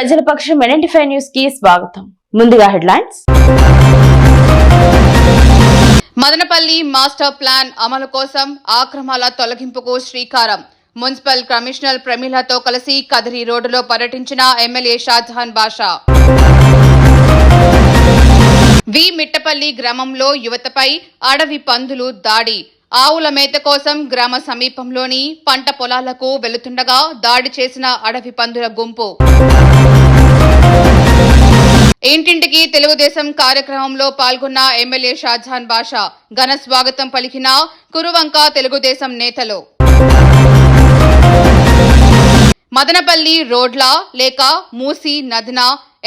ప్రజల పక్షం న్యూస్కి స్వాగతం. ముందుగా హెడ్లైన్స్. మదనపల్లి మాస్టర్ ప్లాన్ అమలు కోసం ఆక్రమాల తొలగింపుకు శ్రీకారం. మున్సిపల్ కమిషనర్ ప్రమీలతో కలిసి కదిరి రోడ్డులో పర్యటించిన ఎమ్మెల్యే షాజహాన్ బాషా. వి మిట్టపల్లి గ్రామంలో యువతపై అడవి పందులు దాడి. ఆవుల మేత కోసం గ్రామ సమీపంలోని పంట పొలాలకు వెళుతుండగా దాడి చేసిన అడవి పందుల గుంపు. ఇంటింటికి తెలుగుదేశం కార్యక్రమంలో పాల్గొన్న ఎమ్మెల్యే షాజహాన్ బాషా ఘన స్వాగతం పలికిన కురువంక తెలుగుదేశం నేతలు. మదనపల్లి రోడ్ల లేక మూసి నదిన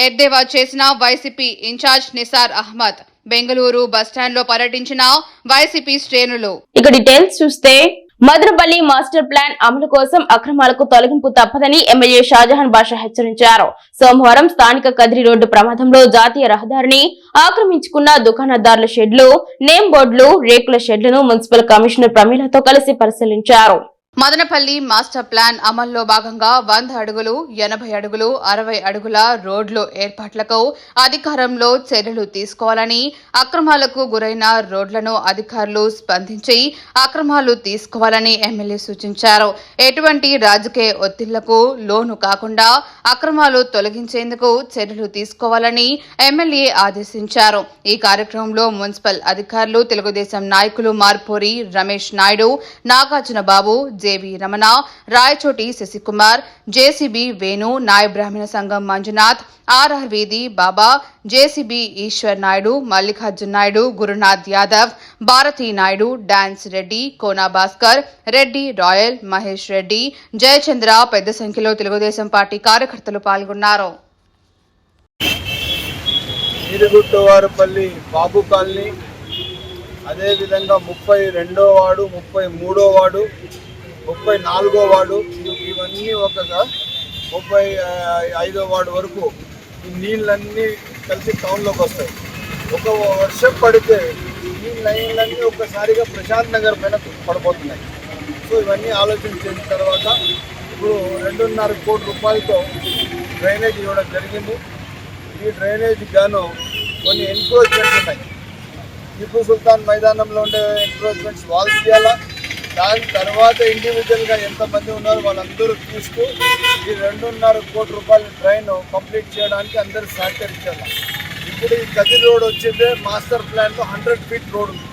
ఎద్దేవా చేసిన వైసీపీ ఇన్ఛార్జ్ నిసార్ అహ్మద్. బెంగళూరు బస్టాండ్లో పర్యటించిన వైసీపీ శ్రేణులు. ఇక డీటెయిల్స్ చూస్తే మదనపల్లి మాస్టర్ ప్లాన్ అమలు కోసం అక్రమాలకు తొలగింపు తప్పదని ఎమ్మెల్యే షాజహాన్ బాషా హెచ్చరించారు. సోమవారం స్థానిక కదిరి రోడ్డు ప్రమాదంలో జాతీయ రహదారిని ఆక్రమించుకున్న దుకాణదారుల షెడ్లు నేమ్ బోర్డులు రేకుల షెడ్లను మున్సిపల్ కమిషనర్ ప్రమీలతో కలిసి పరిశీలించారు. మదనపల్లి మాస్టర్ ప్లాన్ అమల్లో భాగంగా వంద అడుగులు ఎనభై అడుగులు అరవై అడుగుల రోడ్లు ఏర్పాట్లకు అధికారంలో చర్యలు తీసుకోవాలని అక్రమాలకు గురైన రోడ్లను అధికారులు స్పందించి అక్రమాలు తీసుకోవాలని ఎమ్మెల్యే సూచించారు. ఎటువంటి రాజకీయ ఒత్తిళ్ళకు లోను కాకుండా అక్రమాలు తొలగించేందుకు చర్యలు తీసుకోవాలని ఎమ్మెల్యే ఆదేశించారు. ఈ కార్యక్రమంలో మున్సిపల్ అధికారులు తెలుగుదేశం నాయకులు మార్పూరి రమేష్ నాయుడు నాగార్జున బాబు జేబి రమణ రాయచోటి శశికుమార్ జేసీబీ వేణు నాయ బ్రాహ్మణ సంఘం మంజునాథ్ ఆర్ఆర్ వీధి Baba JCB Eshwar Naidu Mallikarjun Naidu Gurunath Yadav Bharathi Naidu dance Reddy Kona Bhaskar Reddy royal Mahesh Reddy Jayachandra పెద్ద సంఖ్యలో తెలుగుదేశం పార్టీ కార్యకర్తలు పాల్గొన్నారు. బాబు కాలనీ అదేవిధంగా ముప్పై రెండో వాడు ముప్పై మూడో వాడు ముప్పై నాలుగో వార్డు. ఇవన్నీ ఒక ముప్పై ఐదో వార్డు వరకు ఈ నీళ్ళన్నీ కలిసి టౌన్లోకి వస్తాయి. ఒక వర్షం పడితే ఈ లైన్లన్నీ ఒక్కసారిగా ప్రశాంత్ నగర్ పైన పడిపోతున్నాయి. సో ఇవన్నీ ఆలోచన చేసిన తర్వాత ఇప్పుడు రెండున్నర కోటి రూపాయలతో డ్రైనేజ్ ఇవ్వడం జరిగింది. ఈ డ్రైనేజ్ గాను కొన్ని ఎన్క్రోచ్మెంట్స్ ఉన్నాయి. టిప్పు సుల్తాన్ మైదానంలో ఉండే ఎన్క్రోచ్మెంట్స్ వాల్స్ చేయాలా? దాని తర్వాత ఇండివిజువల్గా ఎంతమంది ఉన్నారో వాళ్ళందరూ చూస్తూ ఈ రెండున్నర కోటి రూపాయల ట్రైన్ కంప్లీట్ చేయడానికి అందరూ సహకరించాలి. ఇప్పుడు ఈ గది రోడ్ వచ్చిందే మాస్టర్ ప్లాన్లో హండ్రెడ్ ఫీట్ రోడ్ ఉంది.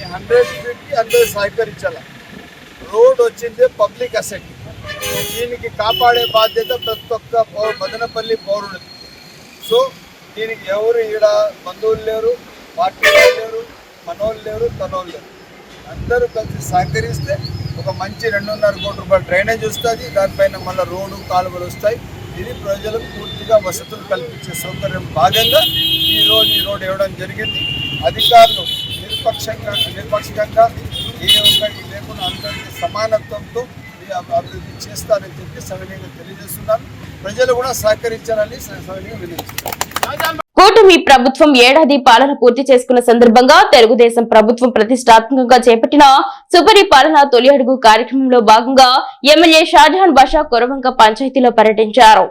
ఈ హండ్రెడ్ ఫీట్కి అందరూ సహకరించాలి. రోడ్ వచ్చిందే పబ్లిక్ అసెట్ దీనికి కాపాడే బాధ్యత ప్రతి ఒక్క పౌ- మదనపల్లి పౌరుడు సో దీనికి ఎవరు ఈడ బంధువులు లేరు? పార్టీ లేరు? మనోళ్ళు లేరు? తనోళ్ళు లేరు. అందరూ కలిసి సహకరిస్తే ఒక మంచి రెండున్నర కోటి రూపాయల డ్రైనేజ్ వస్తుంది. దానిపైన మళ్ళీ రోడ్డు కాలువలు వస్తాయి. ఇది ప్రజలకు పూర్తిగా వసతులు కల్పించే సౌకర్యం భాగంగా ఈ రోజు ఈ రోడ్డు ఇవ్వడం జరిగింది. అధికారులు నిష్పక్షంగా నిష్పక్షంగా ఏ ఒక్కటి లేకుండా అందరికీ సమానత్వంతో అభి- అభివృద్ధి చేస్తారని చెప్పి సవినీయంగా తెలియజేస్తున్నాను. ప్రజలు కూడా సహకరించాలని సవినీయంగా వినియోగిస్తున్నారు కూటమి ప్రభుత్వం ఏడాది పాలన పూర్తి చేసుకున్న సందర్భంగా తెలుగుదేశం ప్రభుత్వం ప్రతిష్టాత్మకంగా చేపట్టిన సుపరి పాలన తొలి అడుగు కార్యక్రమంలో భాగంగా ఎమ్మెల్యే షాజహాన్ బాషా కొరవంక పంచాయతీలో పర్యటించారు.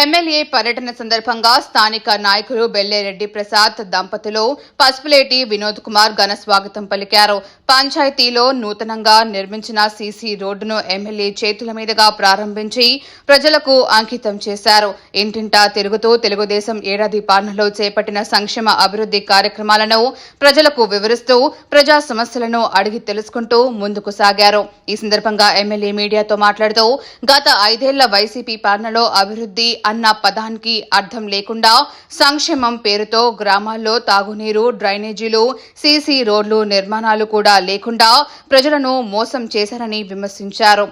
ఎమ్మెల్యే పర్యటన సందర్భంగా స్థానిక నాయకులు బెల్లేరెడ్డి ప్రసాద్ దంపతులు పసుపులేటి వినోద్ కుమార్ ఘన స్వాగతం పలికారు. పంచాయతీలో నూతనంగా నిర్మించిన సీసీ రోడ్డును ఎమ్మెల్యే చేతుల మీదుగా ప్రారంభించి ప్రజలకు అంకితం చేశారు. ఇంటింటా తిరుగుతూ తెలుగుదేశం ఏడాది పాలనలో చేపట్టిన సంక్షేమ అభివృద్ధి కార్యక్రమాలను ప్రజలకు వివరిస్తూ ప్రజా సమస్యలను అడిగి తెలుసుకుంటూ ముందుకు సాగారు. ఈ సందర్భంగా ఎమ్మెల్యే మీడియాతో మాట్లాడుతూ గత ఐదేళ్ళ వైసీపీ పాలనలో అభివృద్ధి అన్న పదానికి అర్థం లేకుండా సంక్షేమం పేరుతో గ్రామాల్లో తాగునీరు డ్రైనేజీలు సీసీ రోడ్లు నిర్మాణాలు కూడా లేకుండా ప్రజలను మోసం చేశారని విమర్శించారు.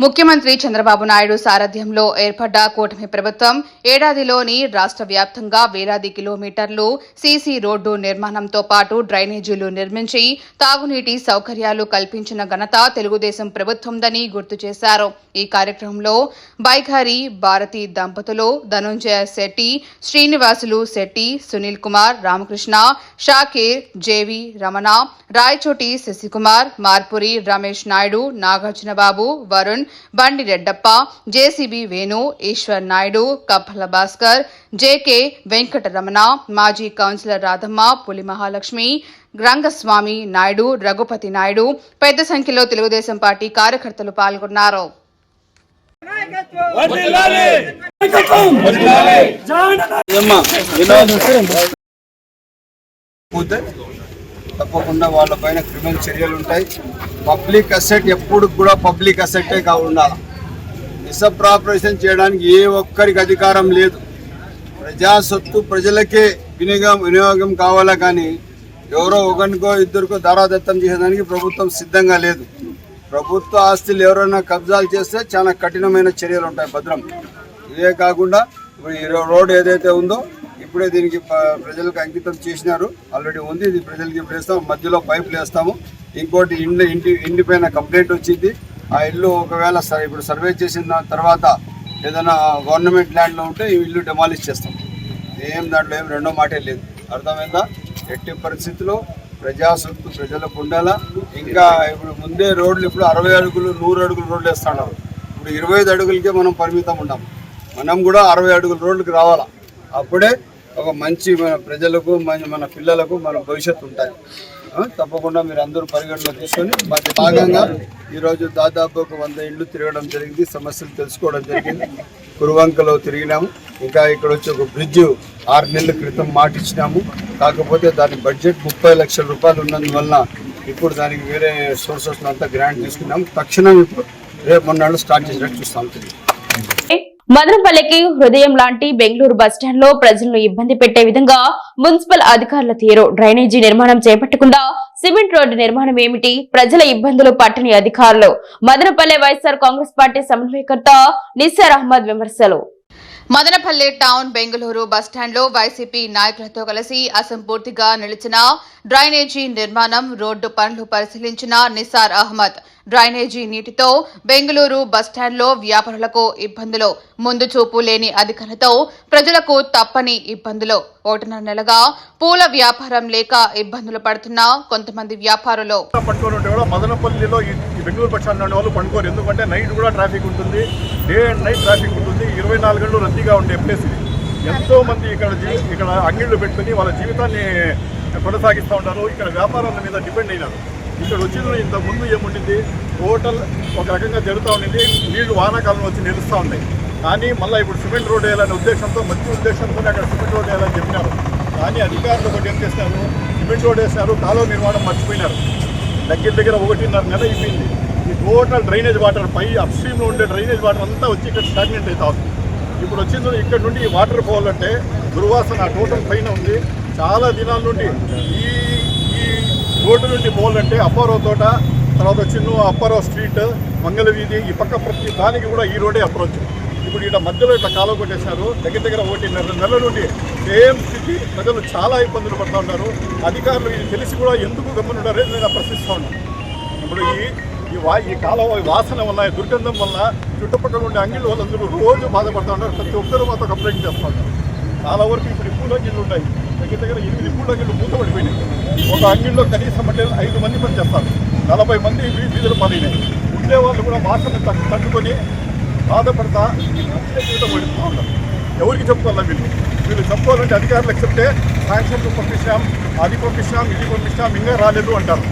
ముఖ్యమంత్రి చంద్రబాబు నాయుడు సారథ్యంలో ఏర్పడ్డ కూటమి ప్రభుత్వం ఏడాదిలోని రాష్ట్ర వ్యాప్తంగా వేలాది కిలోమీటర్లు సీసీ రోడ్డు నిర్మాణంతో పాటు డ్రైనేజీలు నిర్మించి తాగునీటి సౌకర్యాలు కల్పించిన ఘనత తెలుగుదేశం ప్రభుత్వందని గుర్తు చేశారు. ఈ కార్యక్రమంలో బైఖారి భారతి దంపతులు Dhananjaya Shetty Srinivasulu Shetty Sunil Kumar Ramakrishna Shakir JV Ramana Rayachoti Sasikumar Marpuri Ramesh Naidu Nagarjuna Babu Varun Bandi Reddappa JCB Venu Eshwar Naidu Kappala Bhaskar JK Venkataramana మాజీ కౌన్సిలర్ రాధమ్మ పులి మహాలక్ష్మి రంగస్వామి నాయుడు రఘుపతి నాయుడు పెద్ద సంఖ్యలో తెలుగుదేశం పార్టీ కార్యకర్తలు పాల్గొన్నారు. పోతే తప్పకుండా వాళ్ళ పైన క్రిమినల్ చర్యలు ఉంటాయి. పబ్లిక్ అసెట్ ఎప్పుడు కూడా పబ్లిక్ అసెట్టే కాకుండా నిసప్రాపరేషన్ చేయడానికి ఏ ఒక్కరికి అధికారం లేదు. ప్రజా సొత్తు ప్రజలకే వినియోగం వినియోగం కావాలా కానీ ఎవరో ఒకరికో ఇద్దరికో దారాదత్తం చేసేదానికి ప్రభుత్వం సిద్ధంగా లేదు. ప్రభుత్వ ఆస్తులు ఎవరైనా కబ్జాలు చేస్తే చాలా కఠినమైన చర్యలు ఉంటాయి భద్రం. ఇవే కాకుండా ఇప్పుడు ఈ రోడ్డు రోడ్ ఏదైతే ఉందో ఇప్పుడే దీనికి ప్రజలకు అంకితం చేసినారు. ఆల్రెడీ ఉంది. ఇది ప్రజలకి ఇప్పుడు మధ్యలో పైపులు వేస్తాము ఇంకోటి ఇండ్లు ఇంటి ఇంటి కంప్లైంట్ వచ్చింది. ఆ ఇల్లు ఒకవేళ స- ఇప్పుడు సర్వే చేసిన దాని తర్వాత ఏదైనా గవర్నమెంట్ ల్యాండ్లో ఉంటే ఈ ఇల్లు డెమాలిష్ చేస్తాం. ఏం దాంట్లో ఏం రెండో మాటే లేదు. అర్థమైందా? ఎట్టి పరిస్థితుల్లో ప్రజా ప్రజలకు ఉండాలా? ఇంకా ఇప్పుడు ముందే రోడ్లు ఇప్పుడు అరవై అడుగులు నూరు అడుగులు రోడ్లు వేస్తున్నారు. ఇప్పుడు ఇరవై ఐదు అడుగులకే మనం పరిమితం ఉన్నాం. మనం కూడా అరవై అడుగుల రోడ్లకు రావాలా? అప్పుడే ఒక మంచి మన ప్రజలకు మన మన పిల్లలకు మన భవిష్యత్తు ఉంటాయి. తప్పకుండా మీరు అందరూ పరిగణలో తీసుకొని మాకు భాగంగా ఈరోజు దాదాపు ఒక వంద ఇళ్ళు తిరగడం జరిగింది. సమస్యలు తెలుసుకోవడం జరిగింది. కురువంకలో తిరిగినాము. ఇంకా ఇక్కడ వచ్చి ఒక బ్రిడ్జ్ ఆరు నెలల క్రితం మాటిచ్చినాము. కాకపోతే దాని బడ్జెట్ ముప్పై లక్షల రూపాయలు ఉన్నందువల్ల ఇప్పుడు దానికి వేరే సోర్సెస్ అంతా గ్రాంట్ తీసుకున్నాము. తక్షణం ఇప్పుడు రేపు మొన్నాడు స్టార్ట్ చేసినట్టు చూస్తాం. తిరిగి మదనపల్లికి హృదయం లాంటి బెంగళూరు బస్టాండ్లో ప్రజలను ఇబ్బంది పెట్టే విధంగా మున్సిపల్ అధికారుల తీరు డ్రైనేజీ నిర్మాణం చేపట్టకుండా సిమెంట్ రోడ్డు నిర్మాణం ఏమిటి? ప్రజల ఇబ్బందులు పట్టని అధికారులు. మదనపల్లె వైఎస్ఆర్ కాంగ్రెస్ పార్టీ సమన్వయకర్త నిస్సార్ అహ్మద్ విమర్శలు. మదనపల్లె టౌన్ బెంగళూరు బస్టాండ్లో వైసీపీ నాయకులతో కలిసి అసంపూర్తిగా నిలిచిన డ్రైనేజీ నిర్మాణం రోడ్డు పనులు పరిశీలించిన నిసార్ అహ్మద్. డ్రైనేజీ నీటితో బెంగళూరు బస్టాండ్లో వ్యాపారులకు ఇబ్బందులు. ముందు చూపు లేని అధికారులతో ప్రజలకు తప్పని ఇబ్బందులు. ఒకటిన్నర నెలగా పూల వ్యాపారం లేక ఇబ్బందులు పడుతున్న కొంతమంది వ్యాపారులు. పట్టుకొని కూడా మదనపల్లిలో బెంగళూరు పక్షాన్ని వాళ్ళు పండుకోరు. ఎందుకంటే నైట్ కూడా ట్రాఫిక్ ఉంటుంది. డే అండ్ నైట్ ట్రాఫిక్ ఉంటుంది. ఇరవై నాలుగు గంటలు రద్దీగా ఉండే ప్లేస్ ఇది. ఎంతో మంది ఇక్కడ ఇక్కడ అంగిళ్ళు పెట్టుకుని వాళ్ళ జీవితాన్ని కొనసాగిస్తూ ఉంటారు ఇక్కడ వ్యాపారాల మీద డిపెండ్ అయినారు. ఇక్కడ వచ్చిన ఇంత ముందు ఏముండింది? టోటల్ ఒక రకంగా జరుగుతూ ఉండింది. నీళ్ళు వానాకాలం వచ్చి నిలుస్తూ ఉన్నాయి. కానీ మళ్ళీ ఇప్పుడు సిమెంట్ రోడ్ వేయాలనే ఉద్దేశంతో మంచి ఉద్దేశంతో అక్కడ సిమెంట్ రోడ్ వేయాలని చెప్పినారు. కానీ అధికారులు ఒకటి ఏం చేశారు? సిమెంట్ రోడ్ వేశారు కాలువ నిర్మాణం మర్చిపోయినారు. దగ్గర దగ్గర ఒకటిన్నర నెల అయిపోయింది. ఈ టోటల్ డ్రైనేజ్ వాటర్ పై అప్స్ట్రీమ్లో ఉండే డ్రైనేజ్ వాటర్ అంతా వచ్చి ఇక్కడ స్టాగ్నెంట్ అవుతా ఉంది ఇప్పుడు వచ్చింది ఇక్కడ నుండి ఈ వాటర్ పోవాలంటే దుర్వాసన టోటల్ పైన ఉంది. చాలా దినాల నుండి ఈ ఈ రోడ్డు నుండి పోవాలంటే అప్పారావు తోట తర్వాత చిన్న అప్పారావు స్ట్రీట్ మంగళ వీధి ఈ పక్క ప్రతి దానికి కూడా ఈ రోడే అప్రోచ్ ఇప్పుడు ఇక్కడ మధ్యలో ఇట్లా కాలువ కొట్టేశారు. దగ్గర దగ్గర ఒకటి నెలల నుండి సేమ్ స్థితి. ప్రజలు చాలా ఇబ్బందులు పడుతూ ఉన్నారు. అధికారులు ఇది తెలిసి కూడా ఎందుకు గమనుండారే నేను ప్రశ్నిస్తూ ఉన్నాను ఇప్పుడు ఈ ఈ వా ఈ కాలువ వాసన వల్ల ఈ దుర్గంధం వల్ల చుట్టుపక్కల ఉండే అంగిళ్ళు వాళ్ళందరూ రోజు బాధపడుతూ ఉన్నారు. ప్రతి ఒక్కరూ మాతో కంప్లైంట్ చేస్తూ ఉన్నారు. చాలా వరకు ఇప్పుడు పూల అంగిళ్ళు ఉన్నాయి. దగ్గర దగ్గర ఎనిమిది పూల అంగిళ్ళు మూతపడిపోయినాయి. ఒక అంగిల్లో కనీసం అంటే ఐదు మంది పని చేస్తారు నలభై మంది వీ- వీధులు పాలైనాయి. ఉండే వాళ్ళు కూడా వాసన తట్టుకొని బాధపడతా అంతే జీవితం పడుతూ ఉన్నారు ఎవరికి చెప్పుకోవాలా వీళ్ళు? వీళ్ళు చెప్పుకోవాలంటే అధికారులకు చెప్తే శాంక్షన్లు పంపించాం అది పంపించాం ఇది పంపించాం ఇంకా రాలేదు అంటారు.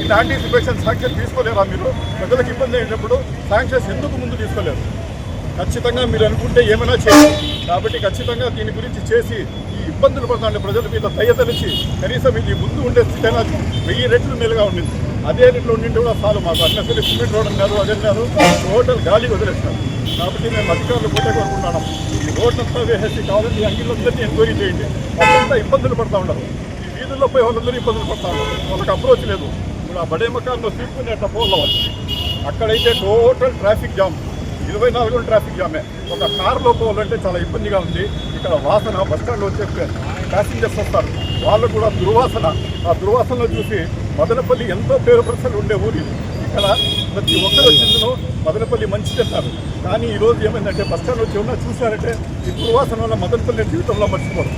ఇట్లా యాంటిసిపేషన్ శాంక్షన్ తీసుకోలేరా మీరు? ప్రజలకు ఇబ్బంది అయినప్పుడు శాంక్షన్స్ ఎందుకు ముందు తీసుకోలేరు? ఖచ్చితంగా మీరు అనుకుంటే ఏమైనా చేయాలి కాబట్టి ఖచ్చితంగా దీని గురించి చేసి ఈ ఇబ్బందులు పడుతుండే ప్రజల మీద దయ తెలిసి కనీసం ఇది ముందు ఉండే స్థితి అయినా వెయ్యి రెట్లు మేలుగా ఉండింది. అదే రెట్లు ఉండింటి కూడా చాలు మాకు అన్నసరి సిమెంట్ రోడ్ అన్నారు అదే అన్నారు. గాలి వదిలేస్తారు. కాబట్టి మేము అధికారులు కూడా కోరుకుంటున్నాం ఈ రోడ్ అంతా వేసేసి కావాలంటే ఈ అంగిళ్ళందరినీ ఎంక్వైరీ చేయండి. వాళ్ళంతా ఇబ్బందులు పడతా ఉండరు ఈ వీధుల్లో పోయి వాళ్ళందరూ ఇబ్బందులు పడతా ఉండరు వాళ్ళకి అప్రోచ్ లేదు. ఇప్పుడు ఆ బడే మకాల్లో తీసుకునే అట్లా పోవాలి అక్కడైతే టోటల్ ట్రాఫిక్ జామ్ ఇరవై నాలుగు ట్రాఫిక్ జామే ఒక కారులో పోవాలంటే చాలా ఇబ్బందిగా ఉంది. ఇక్కడ వాసన బస్ స్టాండ్లో వచ్చే ప్యాసింజర్స్ వస్తారు వాళ్ళు కూడా దుర్వాసన ఆ దుర్వాసనలో చూసి మదనపల్లి ఎంతో పేరు ప్రశ్నలు ఉండే ఊరి ఇక్కడ ప్రతి ఒక్కరు వచ్చిందో మదనపల్లి మంచి చెప్తారు కానీ ఈ రోజు ఏమైందంటే బస్ స్టాండ్ వచ్చి ఏమన్నా చూశారంటే ఈ దుర్వాసన వల్ల మదనపల్లి జీవితంలో మర్చిపోరు.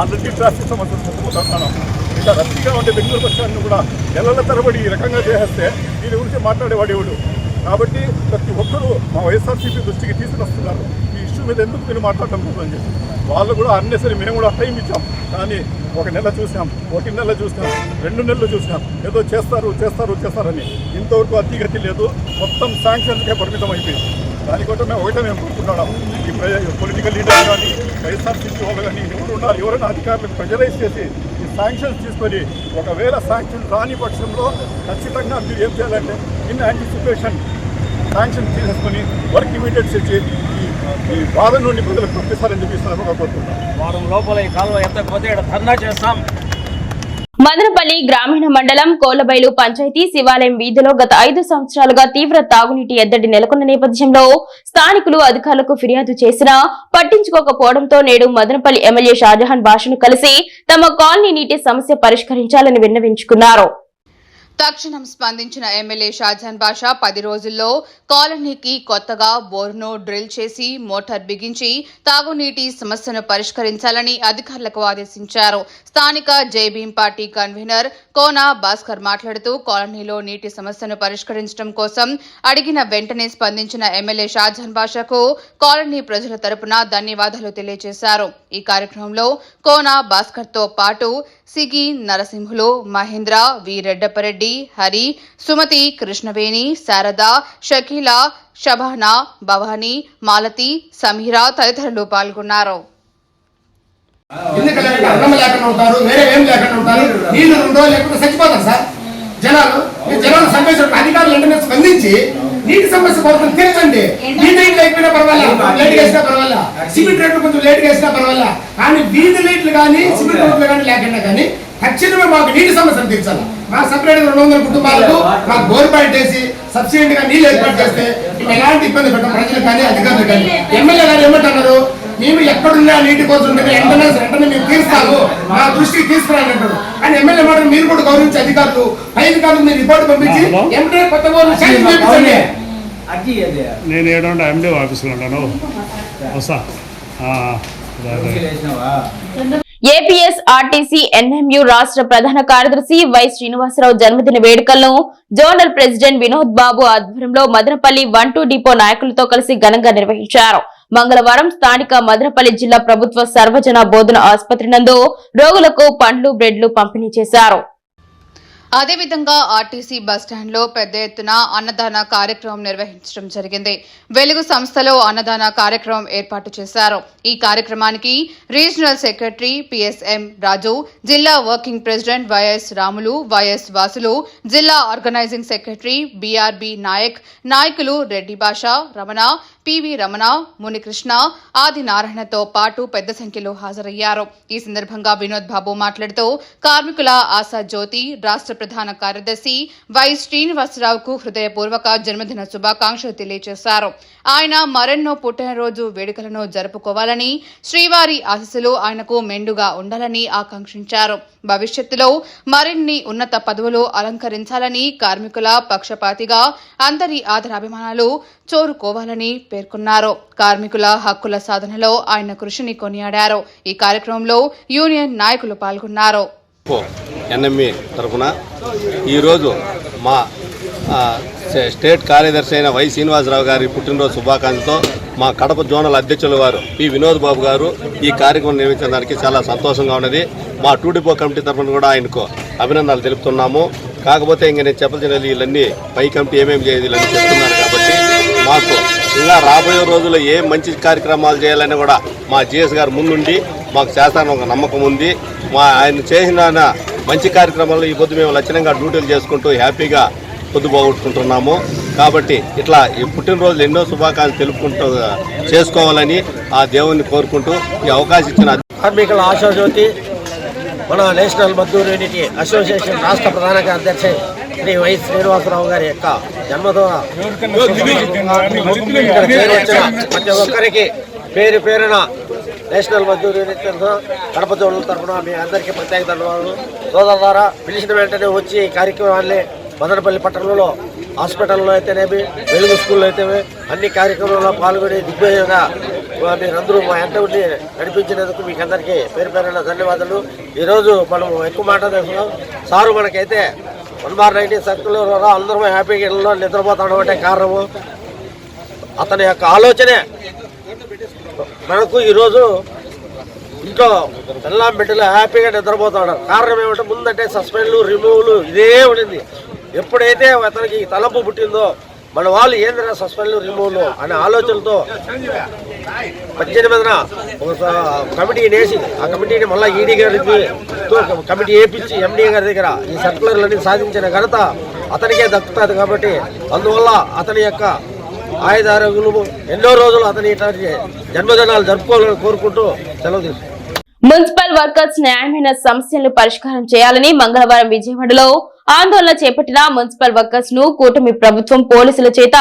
ఆల్రెడీ ట్రాఫిక్ సమస్యలు చెప్పుకుంటున్నాను ఇంకా రద్దీగా ఉండే బెంగళూరు బస్ స్టాండ్ను కూడా నెలల తరబడి ఈ రకంగా చేసేస్తే దీని గురించి మాట్లాడేవాడేవాడు కాబట్టి ప్రతి ఒక్కరూ మా వైఎస్ఆర్సీపీ దృష్టికి తీసుకొస్తున్నారు. మీద ఎందుకు మీరు మాట్లాడటం లేదు అని చెప్పి. వాళ్ళు కూడా అన్నెసరి మేము కూడా టైం ఇచ్చాం. కానీ ఒక నెల చూసాం ఒక నెల చూసాం రెండు నెలలు చూసాం ఏదో చేస్తారు చేస్తారు చేస్తారని. ఇంతవరకు అతిగతి లేదు. మొత్తం శాంక్షన్స్కే పరిమితం అయిపోయింది. దానికోసం మేము ఒకటే మేము కోరుకుంటున్నాం. ఈ పొలిటికల్ లీడర్ కానీ వైఎస్ఆర్సీసీ వాళ్ళు కానీ ఎవరు ఉన్నారు ఎవరైనా అధికారులకు ప్రెజరైజ్ చేసి ఈ శాంక్షన్స్ తీసుకొని ఒకవేళ శాంక్షన్ రాని పక్షంలో ఖచ్చితంగా మీరు ఏం చేయాలంటే ఇన్ యాంటిసిపేషన్ శాంక్షన్ తీసేసుకొని వర్క్ ఇమీడియట్ చేసి ఈ ఈ బాధ నుండి ప్రజలకు పంపిస్తారని చెప్పి సందర్భంగా కోరుకుంటున్నాం. వారం లోపల ఈ కాలువ ఎత్తకపోతే ఇక్కడ ధర్నా చేస్తాం. మదనపల్లి గ్రామీణ మండలం కోలబైలు పంచాయతీ శివాలయం వీధిలో గత ఐదు సంవత్సరాలుగా తీవ్ర తాగునీటి ఎద్దడి నెలకొన్న నేపథ్యంలో స్థానికులు అధికారులకు ఫిర్యాదు చేసినా పట్టించుకోకపోవడంతో నేడు మదనపల్లి ఎమ్మెల్యే షాజహాన్ భాషను కలిసి తమ కాలనీ నీటి సమస్య పరిష్కరించాలని విన్నవించుకున్నారు. తక్షణం స్పందించిన ఎమ్మెల్యే షాజహాన్ బాషా పది రోజుల్లో కాలనీకి కొత్తగా బోర్ను డ్రిల్ చేసి మోటార్ బిగించి తాగునీటి సమస్యను పరిష్కరించాలని అధికారులకు ఆదేశించారు. స్థానిక జైభీం పార్టీ కన్వీనర్ కోనా భాస్కర్ మాట్లాడుతూ కాలనీలో నీటి సమస్యను పరిష్కరించడం కోసం అడిగిన వెంటనే స్పందించిన ఎమ్మెల్యే షాజహాన్ బాషాకు కాలనీ ప్రజల తరపున ధన్యవాదాలు తెలియజేశారు. ఈ కార్యక్రమంలో కోనా భాస్కర్తో పాటు సిగి నరసింహులు మహేంద్ర వి. రెడ్డపరెడ్డి హరి సుమతి కృష్ణవేణి శారద షకీల షబానా భవానీ మాలతి సమీరా తదితరులు పాల్గొన్నారు. ఎందుకంటే అన్నం లేకుండా ఉంటారు వేరే ఏం లేకుండా ఉంటారు నీళ్ళు ఉండో లేకుండా చచ్చిపోతారు సార్. జనాలు జనాలు సంపేసిన అధికారులు వెంటనే స్పందించి నీటి సమస్య కోసం తీర్చండి నీటి లైట్లు అయిపోయినా పర్వాలా? లేట్ వేసినా పర్వాలా? సిమెంట్ రేట్లు కొంచెం లేట్ వేసినా పర్వాలా? కానీ వీధి లైట్లు కానీ సిమెంట్ రోడ్లు కానీ లేకుండా కానీ ఖచ్చితంగా మాకు నీటి సమస్యను తీర్చాలి? మా సపరేట్ రెండు వందల కుటుంబాలకు మాకు బోర్ పాయింట్ వేసి సబ్సిడీ గా నీళ్ళు ఏర్పాటు చేస్తే ఎలాంటి ఇబ్బంది పెట్టం? ప్రజలు కానీ అధికారులు కానీ. ఎమ్మెల్యే గారు ఏమంటున్నారు? మేము ఎక్కడున్నా నీటి కోసం వెంటనే వెంటనే మేము తీరుస్తాము. మా దృష్టికి తీసుకురాని అంటారు. కానీ ఎమ్మెల్యే మాట మీరు కూడా గౌరవించి అధికారులు పై అధికారులు మీరు రిపోర్ట్ పంపించి వెంటనే కొత్త నేను ఏడంటే ఎండి ఆఫీస్లో ఉన్నాను. వస్తా. ఏపీఎస్ ఆర్టీసీ ఎన్ఎంయు రాష్ట్ర ప్రధాన కార్యదర్శి వై శ్రీనివాసరావు జన్మదిన వేడుకలను జోనల్ ప్రెసిడెంట్ వినోద్ బాబు ఆధ్వర్యంలో మదనపల్లి వన్ టూ డిపో నాయకులతో కలిసి ఘనంగా నిర్వహించారు. మంగళవారం స్థానిక మదనపల్లి జిల్లా ప్రభుత్వ సర్వజన బోధన ఆసుపత్రి నందు రోగులకు పండ్లు బ్రెడ్లు పంపిణీ చేశారు. అదేవిధంగా ఆర్టీసీ బస్టాండ్లో పెద్ద ఎత్తున అన్నదాన కార్యక్రమం నిర్వహించడం జరిగింది. వెలుగు సంస్థలో అన్నదాన కార్యక్రమం ఏర్పాటు చేశారు. ఈ కార్యక్రమానికి రీజనల్ సెక్రటరీ పిఎస్ఎం రాజు జిల్లా working president YS Ramulu YS Vasulu జిల్లా ఆర్గనైజింగ్ సెక్రటరీ బీఆర్బి నాయక్ నాయకులు రెడ్డి భాష రమణ పివి రమణ మునికృష్ణ ఆదినారాయణతో పాటు పెద్ద సంఖ్యలో హాజరయ్యారు. ఈ సందర్భంగా వినోద్ బాబు మాట్లాడుతూ కార్మికుల ఆశా జ్యోతి రాష్ట్ర ప్రధాన కార్యదర్శి వై శ్రీనివాసరావుకు హృదయపూర్వక జన్మదిన శుభాకాంక్షలు తెలియజేశారు. ఆయన మరెన్నో పుట్టినరోజు వేడుకలను జరుపుకోవాలని శ్రీవారి ఆశీస్సులు ఆయనకు మెండుగా ఉండాలని ఆకాంక్షించారు. భవిష్యత్తులో మరిన్ని ఉన్నత పదవులు అలంకరించాలని కార్మికుల పక్షపాతిగా అందరి ఆదరాభిమానాలు చోరుకోవాలని పేర్కొన్నారు. కార్మికుల హక్కుల సాధనలో ఆయన కృషిని కొనియాడారు. ఈ కార్యక్రమంలో యూనియన్ నాయకులు పాల్గొన్నారు. ఎన్ఎంఏ తరఫున ఈరోజు మా స్టే- స్టేట్ కార్యదర్శి అయిన వై శ్రీనివాసరావు గారి పుట్టినరోజు శుభాకాంక్షలతో మా కడప జోనల్ అధ్యక్షులు వారు పి. వినోద్ బాబు గారు ఈ కార్యక్రమం నిర్వహించడానికి చాలా సంతోషంగా ఉన్నది. మా టూడిపో కమిటీ తరఫున కూడా ఆయనకు అభినందనలు తెలుపుతున్నాము. కాకపోతే ఇంక నేను చెప్పాల్సిన వీళ్ళన్నీ పై కమిటీ ఏమేమి చేయదు వీళ్ళని చెప్తున్నారు మాకు ఇంకా రాబోయే రోజుల్లో ఏ మంచి కార్యక్రమాలు చేయాలని కూడా మా జిఎస్ గారు ముందుండి మాకు చేస్తానని ఒక నమ్మకం ఉంది. మా ఆయన చేసిన మంచి కార్యక్రమాల్లో ఈ పొద్దు మేము లక్షణంగా డ్యూటీలు చేసుకుంటూ హ్యాపీగా పొద్దు పోగొట్టుకుంటున్నాము. కాబట్టి ఇట్లా ఈ పుట్టినరోజులు ఎన్నో శుభాకాంక్షలు తెలుపుకుంటూ చేసుకోవాలని ఆ దేవుణ్ణి కోరుకుంటూ ఈ అవకాశం ఇచ్చిన కార్మికుల ఆశాజ్యోతి మన నేషనల్ మద్దూరు యూనిటీ అసోసియేషన్ రాష్ట్ర ప్రధాన కార్యదర్శి శ్రీ వై శ్రీనివాసరావు గారి యొక్క జన్మదిన ఇక్కడ చేరొచ్చిన ప్రతి ఒక్కరికి పేరు పేరున నేషనల్ మజ్దూర్ యూనిట్ కడప జోన్ల తరఫున మీ అందరికీ ప్రత్యేక ధన్యవాదాలు. సోదరు ద్వారా పిలిచిన వెంటనే వచ్చి ఈ కార్యక్రమాన్ని మదనపల్లి పట్టణంలో హాస్పిటల్లో అయితేనేమి వెలుగు స్కూల్లో అయితేనే అన్ని కార్యక్రమాల్లో పాల్గొని దిగ్విజయంగా మీరందరూ మా ఎంత ఉండి నడిపించినందుకు మీకు అందరికీ పేరు పేరున ధన్యవాదాలు. ఈరోజు మనం ఎక్కువ మాట్లాడుతున్నాం సారు మనకైతే వన్ నైన్టీ సర్కిల్ ద్వారా అందరం హ్యాపీగా ఇళ్ళలో నిద్రపోతాడు అంటే కారణము? అతని యొక్క ఆలోచనే. మనకు ఈరోజు ఇంట్లో పిల్లం బిడ్డలు హ్యాపీగా నిద్రపోతాడు. కారణం ఏమంటే ముందంటే సస్పెండ్లు రిమూవ్లు ఇదే ఉండింది. ఎప్పుడైతే అతనికి ఈ తలపు పుట్టిందో మన వాళ్ళు ఏందిరా సస్పెండ్లు రిమూవ్లు అనే ఆలోచనతో పద్దెనిమిదిన ఒక నేసి కమిటీని వేసి ఆ కమిటీని మళ్ళీ ఈడీ గారికి కమిటీ వేపించి ఎండీ గారి దగ్గర ఈ సర్కులర్లన్నీ సాధించిన ఘనత అతనికే దక్కుతుంది కాబట్టి అందువల్ల అతని యొక్క ఆయుధారోగ్యులు ఎన్నో రోజులు అతని జన్మదినాలు జరుపుకోవాలని కోరుకుంటూ సెలవు తీసుకుంటాం మున్సిపల్ వర్కర్స్ న్యాయమైన సమస్యలను పరిష్కారం చేయాలని మంగళవారం విజయవాడలో ఆందోళన చేపట్టిన మున్సిపల్ వర్కర్స్ను కూటమి ప్రభుత్వం పోలీసుల చేత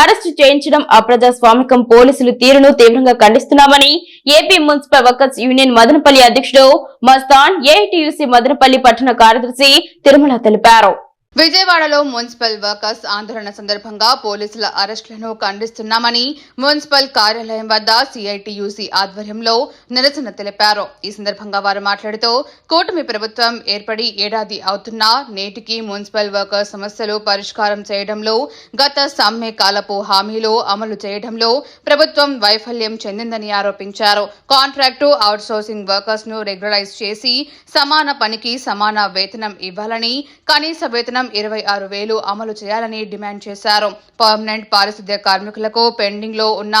అరెస్టు చేయించడం అప్రజాస్వామికం పోలీసులు తీరును తీవ్రంగా ఖండిస్తున్నామని AP municipal workers union Madanapalli అధ్యక్షుడు మస్తాన్ ఏఐటియుసి మదనపల్లి పట్టణ కార్యదర్శి తిరుమల తెలిపారు. విజయవాడలో మున్సిపల్ వర్కర్స్ ఆందోళన సందర్భంగా పోలీసుల అరెస్టులను ఖండిస్తున్నామని మున్సిపల్ కార్యాలయం వద్ద సిఐటియుసి ఆధ్వర్యంలో నిరసన తెలిపారు. ఈ సందర్భంగా వారు మాట్లాడుతూ కూటమి ప్రభుత్వం ఏర్పడి ఏడాది అవుతున్నా నేటికి మున్సిపల్ వర్కర్స్ సమస్యలు పరిష్కారం చేయడంలో గత సమ్మె కాలపు హామీలు అమలు చేయడంలో ప్రభుత్వం వైఫల్యం చెందిందని ఆరోపించారు. కాంట్రాక్టు అవుట్సోర్సింగ్ వర్కర్స్ను రెగ్యులరైజ్ చేసి సమాన పనికి సమాన వేతనం ఇవ్వాలని కనీస వేతనం ఇరవై ఆరు వేలు అమలు చేయాలని డిమాండ్ చేశారు. పర్మనెంట్ పారిశుద్ధ్య కార్మికులకు పెండింగ్లో ఉన్న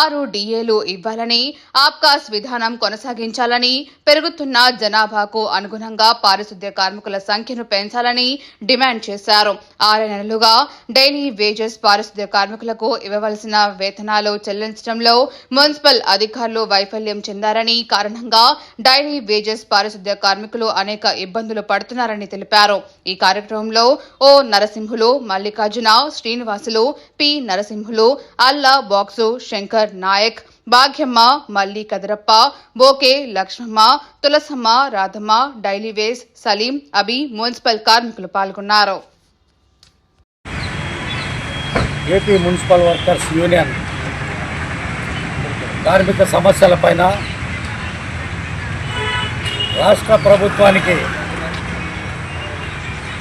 ఆరు డిఏలు ఇవ్వాలని ఆప్కాస్ విధానం కొనసాగించాలని పెరుగుతున్న జనాభాకు అనుగుణంగా పారిశుద్ధ్య కార్మికుల సంఖ్యను పెంచాలని డిమాండ్ చేశారు. ఆరు నెలలుగా డైలీ వేజెస్ పారిశుద్ధ్య కార్మికులకు ఇవ్వవలసిన వేతనాలు చెల్లించడంలో మున్సిపల్ అధికారులు వైఫల్యం చెందారని కారణంగా డైలీ వేజెస్ పారిశుద్ధ్య కార్మికులు అనేక ఇబ్బందులు పడుతున్నారని తెలిపారు. ఈ కార్యక్రమంలో ఓ నరసింహులు మల్లికార్జున శ్రీనివాసులు పి. నరసింహులు అల్లా Baksh Shankar Naik Bhagyamma Malli Kadarappa bouquet Lakshmamma Tulasamma Radhamma daily wages Salim Abi municipal కార్మికులు పాల్గొన్నారు. ఏపీ మున్సిపల్ వర్కర్స్ యూనియన్ కార్మిక సమస్యలపైన రాష్ట్ర ప్రభుత్వానికి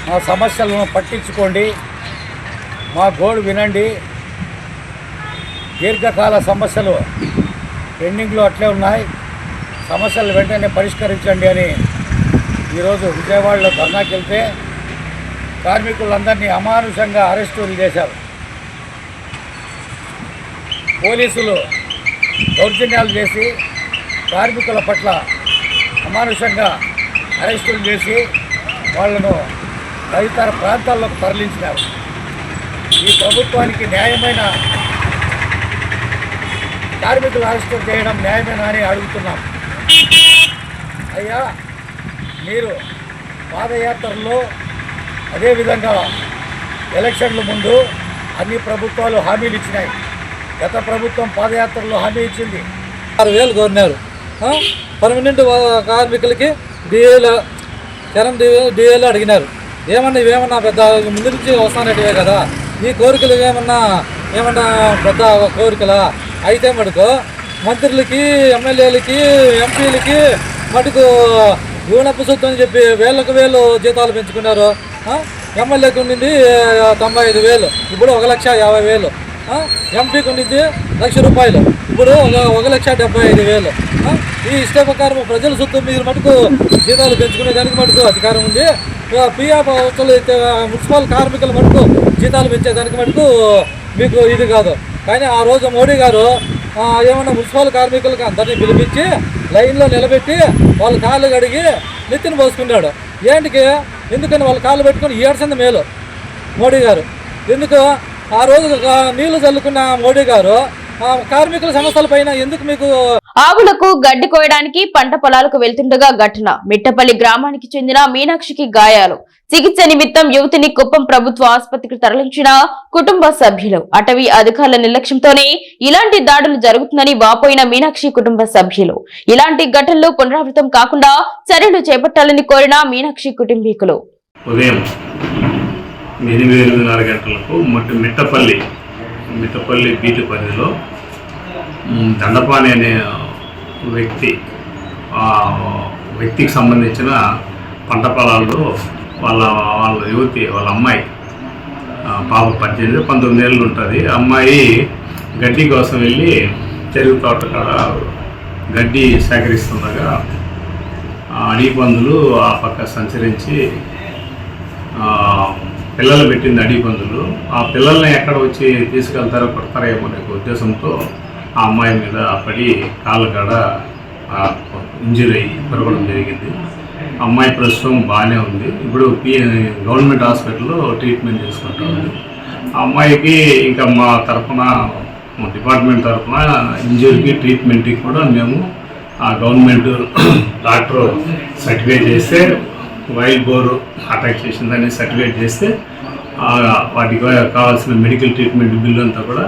మా సమస్యలను పట్టించుకోండి. మా గోడు వినండి. దీర్ఘకాల సమస్యలు పెండింగ్లో అట్లే ఉన్నాయి. సమస్యలు వెంటనే పరిష్కరించండి అని ఈరోజు విజయవాడలో ధర్నాకి వెళ్తే కార్మికులందరినీ అమానుషంగా అరెస్టులు చేశారు. పోలీసులు దౌర్జన్యాలు చేసి కార్మికుల పట్ల అమానుషంగా అరెస్టులు చేసి వాళ్ళను తదితర ప్రాంతాల్లోకి తరలించినారు. ఈ ప్రభుత్వానికి న్యాయమైన కార్మికులు అరెస్టు చేయడం న్యాయమేనా అని అడుగుతున్నాం. అయ్యా మీరు పాదయాత్రల్లో అదేవిధంగా ఎలక్షన్ల ముందు అన్ని ప్రభుత్వాలు హామీలు ఇచ్చినాయి. గత ప్రభుత్వం పాదయాత్రలో హామీ ఇచ్చింది. ఆరు వేలు కోరినారు. పర్మనెంట్ కార్మికులకి డిఏలు చరణ్ డిఏలు అడిగినారు. ఏమన్నా ఇవేమన్నా పెద్ద ముందు నుంచి వస్తానటివే కదా? ఈ కోరికలు ఏమన్నా ఏమన్నా పెద్ద కోరికలా? అయితే మటుకు మంత్రులకి ఎమ్మెల్యేలకి ఎంపీలకి మటుకు యూనప్పు సొత్తు అని చెప్పి వేలకు వేలు జీతాలు పెంచుకున్నారు. ఎమ్మెల్యేకి ఉండింది తొంభై ఐదు వేలు. ఇప్పుడు ఒక లక్ష యాభై వేలు. ఎంపీకి ఉండింది లక్ష రూపాయలు. ఇప్పుడు ఒక ఒక లక్ష డెబ్బై ఐదు వేలు. ఈ ఇష్ట ప్రకారం ప్రజల సొత్తు మీరు మటుకు జీతాలు పెంచుకునే దానికి మటుకు అధికారం ఉంది. పిఎఫ్ అవసరాలు అయితే మున్సిపల్ కార్మికుల మటుకు జీతాలు పెంచేదానికి మటుకు మీకు ఇది కాదు. కానీ ఆ రోజు మోడీ గారు ఏమన్నా మున్సిపల్ కార్మికులకు అందరినీ పిలిపించి లైన్లో నిలబెట్టి వాళ్ళ కాళ్ళు కడిగి నెత్తిని పోసుకున్నాడు. ఏంటికి? ఎందుకని వాళ్ళ కాళ్ళు పెట్టుకొని ఏడ్చింది మేలు మోడీ గారు. ఎందుకు? ఆ రోజు నీళ్ళు చల్లుకున్న మోడీ గారు ఆ, కార్మికుల సమస్యల పైన ఎందుకు మీకు ఆవులకు గడ్డి కోయడానికి పంట పొలాలకు వెళ్తుండగా ఘటన. మిట్టపల్లి గ్రామానికి చెందిన మీనాక్షికి గాయాలు. చికిత్స నిమిత్తం యువతిని కుప్పం ప్రభుత్వ ఆసుపత్రికి తరలించిన కుటుంబ సభ్యులు. అటవీ అధికారుల నిర్లక్ష్యంతోనే ఇలాంటి దాడులు జరుగుతుందని వాపోయిన మీనాక్షి కుటుంబ సభ్యులు. ఇలాంటి ఘటనలు పునరావృతం కాకుండా చర్యలు చేపట్టాలని కోరిన మీనాక్షి కుటుంబీకులు. ఉదయం ఎనిమిది ఎనిమిదిన్నర గంటలకు మట్టి మిట్టపల్లి మిట్టపల్లి బీటి పరిధిలో దండపాని దండపాణి అనే వ్యక్తి ఆ వ్యక్తికి సంబంధించిన పంట పొలాల్లో వాళ్ళ వాళ్ళ యువతి వాళ్ళ అమ్మాయి పాప పద్దెనిమిది పంతొమ్మిది ఏళ్ళు ఉంటుంది. అమ్మాయి గడ్డి కోసం వెళ్ళి చెరుకు తోట కాడ గడ్డి సేకరిస్తుండగా ఆ అడవి పందులు ఆ పక్క సంచరించి పిల్లలు పెట్టింది అడవి పందులు. ఆ పిల్లల్ని ఎక్కడ వచ్చి తీసుకెళ్తారో కొడతారేమో అనే ఉద్దేశంతో ఆ అమ్మాయి మీద పడి కాళ్ళ కాడ ఇంజురీ అయ్యి పెరగడం జరిగింది. అమ్మాయి ప్రస్తుతం బాగానే ఉంది. ఇప్పుడు పి గవర్నమెంట్ హాస్పిటల్లో ట్రీట్మెంట్ తీసుకుంటా ఉంది. ఆ అమ్మాయికి ఇంకా మా తరఫున మా డిపార్ట్మెంట్ తరఫున ఇంజురీకి ట్రీట్మెంట్కి కూడా మేము ఆ గవర్నమెంట్ డాక్టర్ సర్టిఫై చేస్తే వైల్డ్ బోర్ అటాక్ చేసిందని సర్టిఫికేట్ చేస్తే వాటికి కావాల్సిన మెడికల్ ట్రీట్మెంట్ బిల్లు అంతా కూడా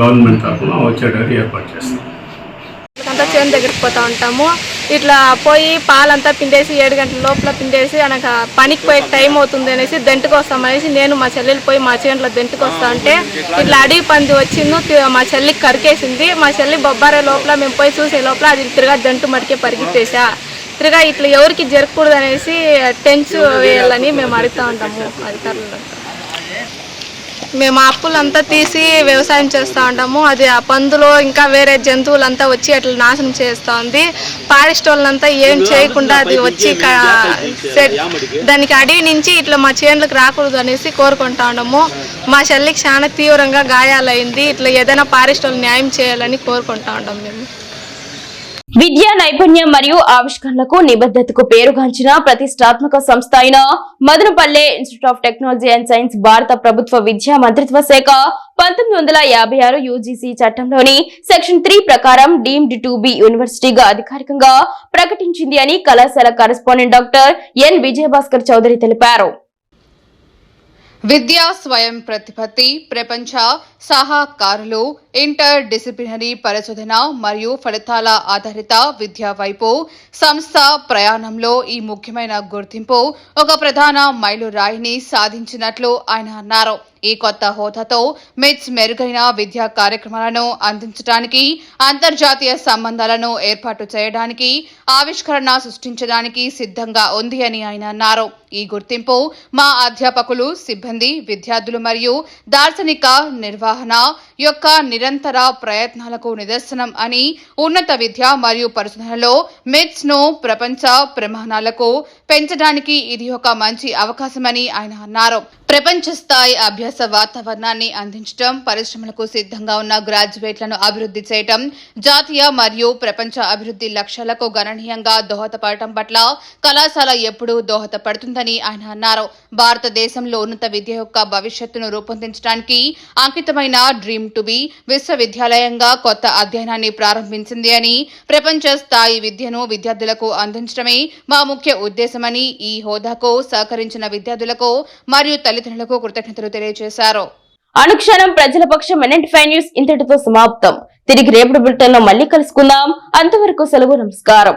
గవర్నమెంట్ తరఫున వచ్చేటట్టు ఏర్పాటు చేస్తాం. అంతా చేను దగ్గరికి పోతా ఉంటాము. ఇట్లా పోయి పాలంతా పిండేసి ఏడు గంటల లోపల పిండేసి అనక పనికి పోయే టైం అవుతుంది అనేసి దెంటుకు అనేసి నేను మా చెల్లెలు పోయి మా చేనులో దెంటుకొస్తా అంటే ఇట్లా అడవి పంది వచ్చింది మా చెల్లికి కరికేసింది. మా చెల్లి బొబ్బారే లోపల మేము పోయి చూసే లోపల అది తిరగా దెంటు మడికే పరిగెత్తేసా. తిరగా ఇట్లా ఎవరికి జరగకూడదు అనేసి టెన్స్ వేయాలని మేము అడుగుతా ఉంటాము అధికారులు మేము ఆ అప్పులంతా తీసి వ్యవసాయం చేస్తూ ఉంటాము. అది ఆ పందులు ఇంకా వేరే జంతువులంతా వచ్చి అట్లా నాశనం చేస్తూ ఉంది. ఫారెస్ట్ వాళ్ళంతా ఏం చేయకుండా అది వచ్చి దానికి అడవి నుంచి ఇట్లా మా చేనులకు రాకూడదు అనేసి కోరుకుంటా ఉన్నాము. మా చెల్లికి చాలా తీవ్రంగా గాయాలైంది. ఇట్లా ఏదైనా ఫారెస్ట్ వాళ్ళు న్యాయం చేయాలని కోరుకుంటా ఉంటాం మేము. విద్యా నైపుణ్యం మరియు ఆవిష్కరణలకు నిబద్ధతకు పేరుగాంచిన ప్రతిష్టాత్మక సంస్థ అయిన Madanapalle institute of technology and science భారత ప్రభుత్వ విద్యా మంత్రిత్వ శాఖ పంతొమ్మిది వందల యాభై ఆరు యూజీసీ చట్టంలోని సెక్షన్ త్రీ ప్రకారం డీమ్డ్ టు బి యూనివర్సిటీగా అధికారికంగా ప్రకటించింది అని కళాశాల correspondent doctor N Vijayabhaskar Chowdary తెలిపారు. విద్యా స్వయం ప్రతిపత్తి ప్రపంచ సహాకారులు ఇంటర్ డిసిప్లినరీ పరిశోధన మరియు ఫలితాల ఆధారిత విద్యా వైపు సంస్థ ప్రయాణంలో ఈ ముఖ్యమైన గుర్తింపు ఒక ప్రధాన మైలురాయిని సాధించినట్లు ఆయన అన్నారు. ఈ కొత్త హోదాతో మిట్స్ మెరుగైన విద్యా కార్యక్రమాలను అందించడానికి అంతర్జాతీయ సంబంధాలను ఏర్పాటు చేయడానికి ఆవిష్కరణ సృష్టించడానికి సిద్ధంగా ఉంది అని ఆయన అన్నారు. ఈ గుర్తింపు మా అధ్యాపకులు సిబ్బంది విద్యార్థులు మరియు దార్శనిక నిర్వహణ యొక్క నిరంతర ప్రయత్నాలకు నిదర్శనం అని ఉన్నత విద్య మరియు పరిశోధనలో మెట్స్ను ప్రపంచ ప్రమాణాలకు పెంచడానికి ఇది ఒక మంచి అవకాశమని ఆయన అన్నారు. ప్రపంచ స్థాయి అభ్యాస వాతావరణాన్ని అందించడం పరిశ్రమలకు సిద్ధంగా ఉన్న గ్రాడ్యుయేట్లను అభివృద్ధి చేయటం జాతీయ మరియు ప్రపంచ అభివృద్ధి లక్ష్యాలకు గణనీయంగా దోహదపడటం పట్ల కళాశాల ఎప్పుడూ దోహదపడుతుందని ఆయన అన్నారు. భారతదేశంలో ఉన్నత విద్య యొక్క భవిష్యత్తును రూపొందించడానికి అంకితమైన డ్రీమ్ టు బి విశ్వవిద్యాలయంగా కొత్త అధ్యయనాన్ని ప్రారంభించింది అని ప్రపంచ స్థాయి విద్యను విద్యార్థులకు అందించడమే మా ముఖ్య ఉద్దేశమని ఈ హోదాకు సహకరించిన విద్యార్థులకు మరియు తల్లిదండ్రులకు కృతజ్ఞతలు తెలియజేశారు. అనుక్షణం ప్రజల పక్షం ఎన్ఎంటీ న్యూస్ ఇంతటితో సమాప్తం. తిరిగి రేపటి బులెటిన్లో మళ్ళీ కలుసుకుందాం. అంతవరకు సెలవు నమస్కారం.